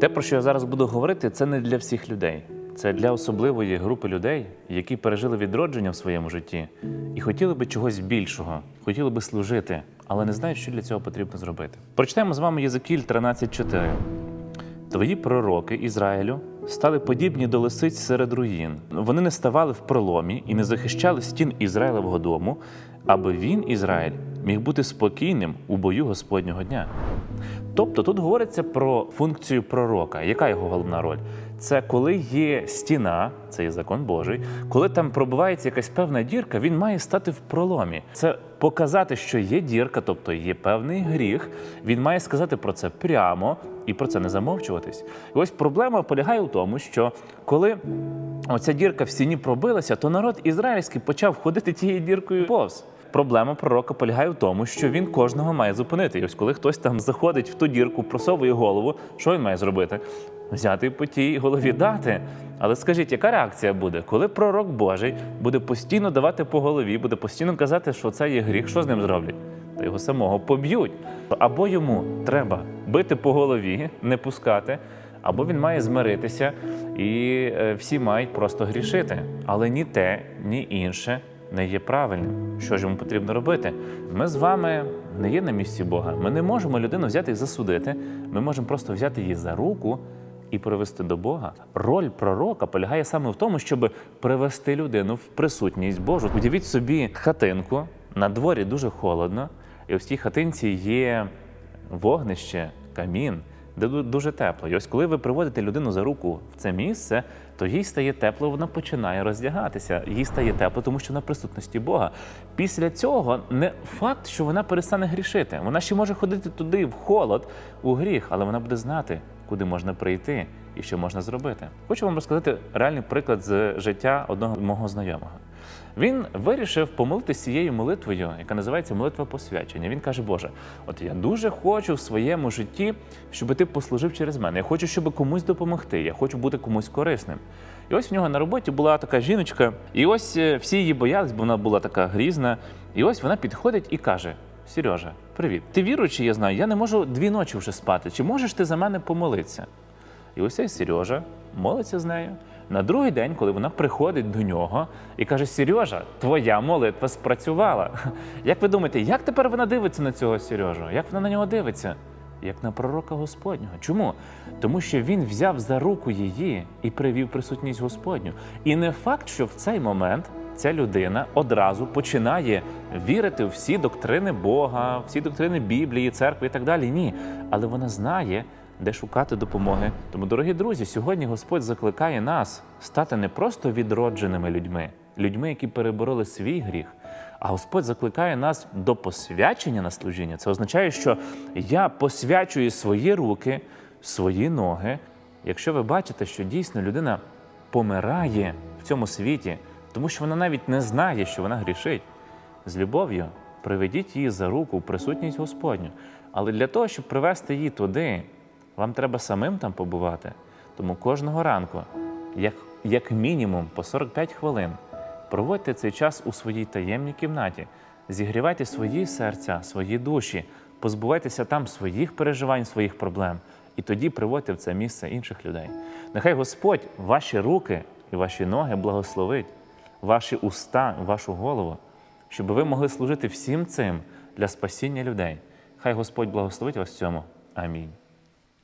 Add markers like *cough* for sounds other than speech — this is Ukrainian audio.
Те, про що я зараз буду говорити, це не для всіх людей. Це для особливої групи людей, які пережили відродження в своєму житті і хотіли би чогось більшого, хотіли би служити, але не знають, що для цього потрібно зробити. Прочитаємо з вами Єзекіль 13.4. Твої пророки Ізраїлю стали подібні до лисиць серед руїн. Вони не ставали в проломі і не захищали стін Ізраїлевого дому, аби він, Ізраїль, міг бути спокійним у бою Господнього дня. Тобто тут говориться про функцію пророка. Яка його головна роль? Це коли є стіна, це є закон Божий, коли там пробивається якась певна дірка, він має стати в проломі. Це показати, що є дірка, тобто є певний гріх. Він має сказати про це прямо і про це не замовчуватись. І ось проблема полягає в тому, що коли оця дірка в стіні пробилася, то народ ізраїльський почав ходити тією діркою повз. Проблема пророка полягає в тому, що він кожного має зупинити. І ось коли хтось там заходить в ту дірку, просовує голову, що він має зробити? Взяти по тій голові дати. Але скажіть, яка реакція буде, коли пророк Божий буде постійно давати по голові, буде постійно казати, що це є гріх, що з ним зроблять? Та його самого поб'ють. Або йому треба бити по голові, не пускати, або він має змиритися, і е, всі мають просто грішити. Але ні те, ні інше не є правильним. Що ж йому потрібно робити? Ми з вами не є на місці Бога. Ми не можемо людину взяти і засудити. Ми можемо просто взяти її за руку і привести до Бога. Роль пророка полягає саме в тому, щоб привести людину в присутність Божу. Уявіть собі хатинку, на дворі дуже холодно, і в цій хатинці є вогнище, камін, де дуже тепло. І ось коли ви приводите людину за руку в це місце, то їй стає тепло, вона починає роздягатися. Їй стає тепло, тому що в присутності Бога. Після цього не факт, що вона перестане грішити. Вона ще може ходити туди в холод, у гріх, але вона буде знати, куди можна прийти і що можна зробити. Хочу вам розказати реальний приклад з життя одного мого знайомого. Він вирішив помолитися цією молитвою, яка називається молитва посвячення. Він каже: Боже, от я дуже хочу в своєму житті, щоб ти послужив через мене. Я хочу, щоб комусь допомогти. Я хочу бути комусь корисним. І ось в нього на роботі була така жіночка, і ось е, всі її боялись, бо вона була така грізна. І ось вона підходить і каже: Сережа, привіт. Ти віруючий, я знаю, я не можу дві ночі вже спати. Чи можеш ти за мене помолитися? І ось цей Сережа молиться з нею. На другий день, коли вона приходить до нього і каже: Сережа, твоя молитва спрацювала. *laughs* Як ви думаєте, як тепер вона дивиться на цього Сережу? Як вона на нього дивиться? Як на пророка Господнього. Чому? Тому що він взяв за руку її і привів присутність Господню. І не факт, що в цей момент ця людина одразу починає вірити в всі доктрини Бога, всі доктрини Біблії, церкви і так далі. Ні. Але вона знає, де шукати допомоги. Тому, дорогі друзі, сьогодні Господь закликає нас стати не просто відродженими людьми, людьми, які перебороли свій гріх. А Господь закликає нас до посвячення на служіння. Це означає, що я посвячую свої руки, свої ноги. Якщо ви бачите, що дійсно людина помирає в цьому світі, тому що вона навіть не знає, що вона грішить, з любов'ю приведіть її за руку в присутність Господню. Але для того, щоб привести її туди, вам треба самим там побувати. Тому кожного ранку, як, як мінімум по 45 хвилин, проводьте цей час у своїй таємній кімнаті, зігрівайте свої серця, свої душі, позбувайтеся там своїх переживань, своїх проблем, і тоді приводьте в це місце інших людей. Нехай Господь ваші руки і ваші ноги благословить, ваші уста, вашу голову, щоб ви могли служити всім цим для спасіння людей. Хай Господь благословить вас в цьому. Амінь.